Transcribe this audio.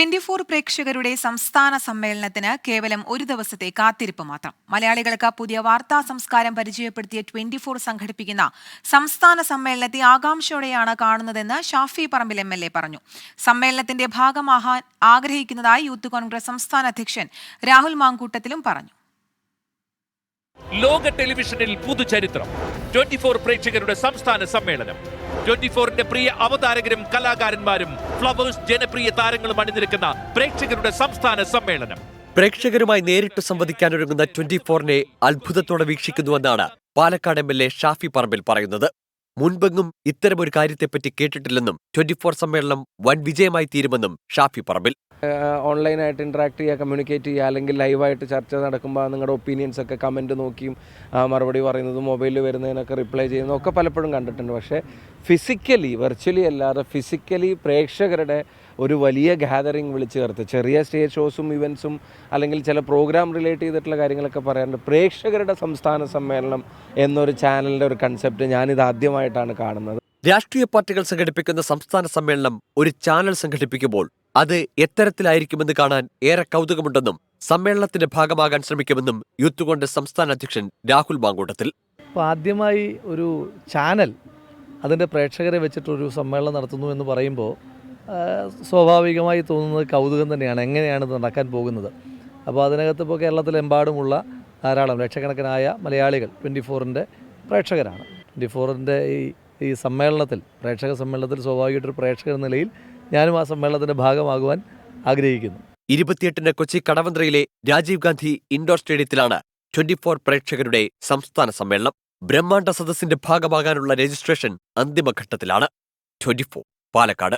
Twenty four പ്രേക്ഷകരുടെ സംസ്ഥാന സമ്മേളനത്തിന് കേവലം ഒരു ദിവസത്തെ കാത്തിരിപ്പ് മാത്രം. മലയാളികൾക്ക് പുതിയ വാർത്താ സംസ്കാരം പരിചയപ്പെടുത്തിയ ട്വന്റി ഫോർ സംഘടിപ്പിക്കുന്ന സംസ്ഥാന സമ്മേളനത്തെ ആകാംക്ഷയോടെയാണ് കാണുന്നതെന്ന് Shafi Parambil M L A പറഞ്ഞു. സമ്മേളനത്തിന്റെ ഭാഗമാകാൻ ആഗ്രഹിക്കുന്നതായി യൂത്ത് കോൺഗ്രസ് സംസ്ഥാന അധ്യക്ഷൻ രാഹുൽ മാങ്കൂട്ടത്തിലും പറഞ്ഞു. ലോക ടെലിവിഷനിൽ പുതുചരിത്രം. ട്വന്റി ഫോർ പ്രേക്ഷകരുടെ സംസ്ഥാന സമ്മേളനം. ട്വന്റി ഫോറിന്റെ പ്രിയ അവതാരകരും കലാകാരന്മാരും ഫ്ലവേഴ്സ് ജനപ്രിയ താരങ്ങളും അണിനിരക്കുന്ന പ്രേക്ഷകരുടെ സംസ്ഥാന സമ്മേളനം. പ്രേക്ഷകരുമായി നേരിട്ട് സംവദിക്കാനൊരുങ്ങുന്ന ട്വന്റി ഫോറിനെ അത്ഭുതത്തോടെ വീക്ഷിക്കുന്നുവെന്നാണ് Palakkad M L A Shafi Parambil പറയുന്നത്. മുൻപെങ്ങും ഇത്തരമൊരു കാര്യത്തെപ്പറ്റി കേട്ടിട്ടില്ലെന്നും ട്വന്റി ഫോർ സമ്മേളനം വൻ വിജയമായി തീരുമെന്നും ഷാഫി പറമ്പിൽ. ഓൺലൈനായിട്ട് ഇൻട്രാക്ട് ചെയ്യുക കമ്മ്യൂണിക്കേറ്റ് ചെയ്യുക അല്ലെങ്കിൽ ലൈവായിട്ട് ചർച്ച നടക്കുമ്പോൾ നിങ്ങളുടെ ഒപ്പീനിയൻസ് ഒക്കെ കമന്റ് നോക്കിയും മറുപടി പറയുന്നതും മൊബൈലിൽ വരുന്നതിനൊക്കെ റിപ്ലൈ ചെയ്യുന്നതും ഒക്കെ പലപ്പോഴും കണ്ടിട്ടുണ്ട്. പക്ഷേ ഫിസിക്കലി വെർച്വലി അല്ലാതെ ഫിസിക്കലി പ്രേക്ഷകരുടെ ഒരു വലിയ ഗാദറിങ് വിളിച്ചു ചേർത്ത് ചെറിയ സ്റ്റേജ് ഷോസും ഇവൻസും അല്ലെങ്കിൽ ചില പ്രോഗ്രാം റിലേറ്റ് ചെയ്തിട്ടുള്ള കാര്യങ്ങളൊക്കെ പറയാറുണ്ട്. പ്രേക്ഷകരുടെ സംസ്ഥാന സമ്മേളനം എന്നൊരു ചാനലിന്റെ ഒരു കൺസെപ്റ്റ് ഞാനിത് ആദ്യമായിട്ടാണ് കാണുന്നത്. രാഷ്ട്രീയ പാർട്ടികൾ സംഘടിപ്പിക്കുന്ന സംസ്ഥാന സമ്മേളനം ഒരു ചാനൽ സംഘടിപ്പിക്കുമ്പോൾ അത് എത്തരത്തിലായിരിക്കുമെന്ന് കാണാൻ ഏറെ കൗതുകമുണ്ടെന്നും സമ്മേളനത്തിന്റെ ഭാഗമാകാൻ ശ്രമിക്കുമെന്നും യൂത്ത് കോൺഗ്രസ് സംസ്ഥാന അധ്യക്ഷൻ രാഹുൽ മാങ്കൂട്ടത്തിൽ. അപ്പോൾ ആദ്യമായി ഒരു ചാനൽ അതിന്റെ പ്രേക്ഷകരെ വെച്ചിട്ടൊരു സമ്മേളനം നടത്തുന്നു എന്ന് പറയുമ്പോൾ സ്വാഭാവികമായി തോന്നുന്നത് കൗതുകം തന്നെയാണ്. എങ്ങനെയാണ് ഇത് നടക്കാൻ പോകുന്നത്? അപ്പോൾ അതിനകത്ത് ഇപ്പോൾ കേരളത്തിലെമ്പാടുമുള്ള ധാരാളം ലക്ഷക്കണക്കിനായ മലയാളികൾ ട്വന്റി ഫോറിന്റെ പ്രേക്ഷകരാണ്. ട്വന്റി ഫോറിന്റെ ഈ ഈ സമ്മേളനത്തിൽ പ്രേക്ഷക സമ്മേളനത്തിൽ സ്വാഭാവികമായിട്ടൊരു പ്രേക്ഷകർ നിലയിൽ ഞാനും ആ സമ്മേളനത്തിന്റെ ഭാഗമാകുവാൻ ആഗ്രഹിക്കുന്നു. ഇരുപത്തിയെട്ടിന് കൊച്ചി കടവന്ത്രയിലെ രാജീവ് ഗാന്ധി ഇൻഡോർ സ്റ്റേഡിയത്തിലാണ് ട്വന്റി ഫോർ പ്രേക്ഷകരുടെ സംസ്ഥാന സമ്മേളനം. ബ്രഹ്മാണ്ഡ സദസ്സിന്റെ ഭാഗമാകാനുള്ള രജിസ്ട്രേഷൻ അന്തിമഘട്ടത്തിലാണ്. Twenty four Palakkad.